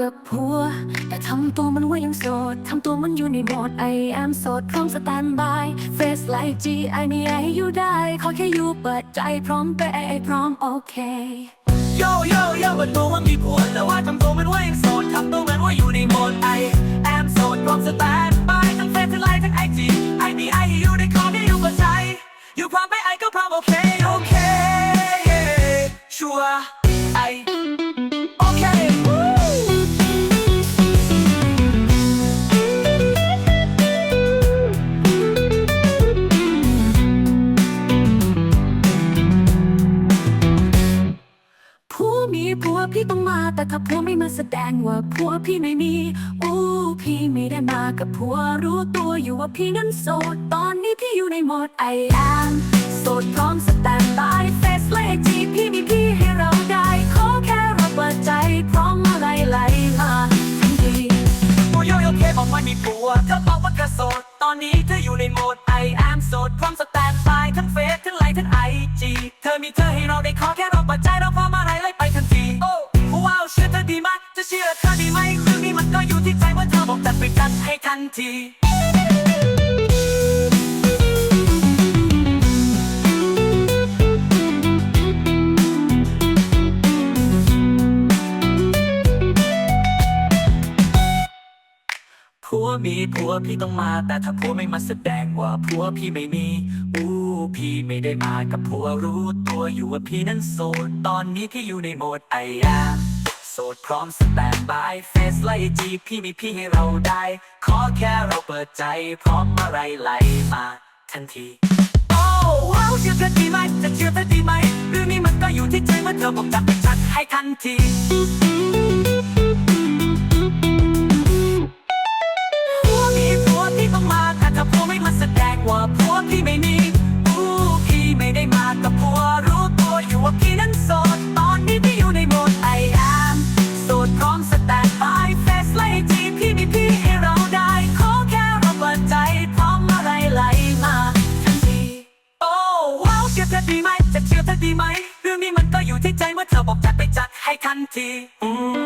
กับผัว แต่ทำตัวมันว่ายังโสด ทำตัวมันอยู่ในโหมด I am โสดพร้อมสแตนบาย Face like G I มีไออยู่ได้ ขอแค่อยู่เปิดใจพร้อมเปย์พร้อมโอเคโยโยโย่ว่าตัวมันมีผัวแต่ว่าทำตัวมันว่ายังโสด ทำตัวมันว่าอยู่ในโหมดไอแอมโสดพร้อมสแตนบายทั้งเฟซทั้งไลน์ทั้งไอจีไอมีไอให้อยู่ในคอที่อยู่กับใจ อยู่พร้อมไปไอก็พร้อมโอเค วมีผัวพี่ต้องมาแต่ถ้าผัวไม่มาแสดงว่าผัวพี่ไม่มีอู้พี่ไม่ได้มากับผัวรู้ตัวอยู่ว่าพี่นั้นโสด ตอนนี้พี่อยู่ในโหมด I am โสดพร้อมสแตนบาย Face เลจีพี่มีพี่ให้เราได้ขอแค่เราเปิดใจพร้อมอะไรไหลมาทันทีโอโยโอเคบอกว่มีผัวเธอบอกว่าเธอโสด ตอนนี้เธออยู่ในโหมด I am โสดพร้อมส นทีผัวมีผัวพี่ต้องมาแต่ถ้าผัวไม่มาแสดงว่าผัวพี่ไม่มี อู้พี่ไม่ได้มากับผัวรู้ตัวอยู่ว่าพี่นั้นโสดตอนนี้พี่อยู่ในโหมดไอแอมโสดพร้อมสแตนบายเฟซไลจีพี่มีพี่ให้เราได้ ขอแค่เราเปิดใจ พร้อมอะไรไหลมาทันทีโอ้ว้าวเชื่อเธอดีไหมจะเชื่อเธอดีไหมเรื่องนี้มันก็อยู่ที่ใจเมื่อเธอบอกจัดเปจัดให้ทันที อเธอดีไหมจะเชื่อเธอดีไหมเรื่องนี้มันก็อยู่ที่ใจเมื่อเธอบอกจัดไปจัดให้ทันทีอืม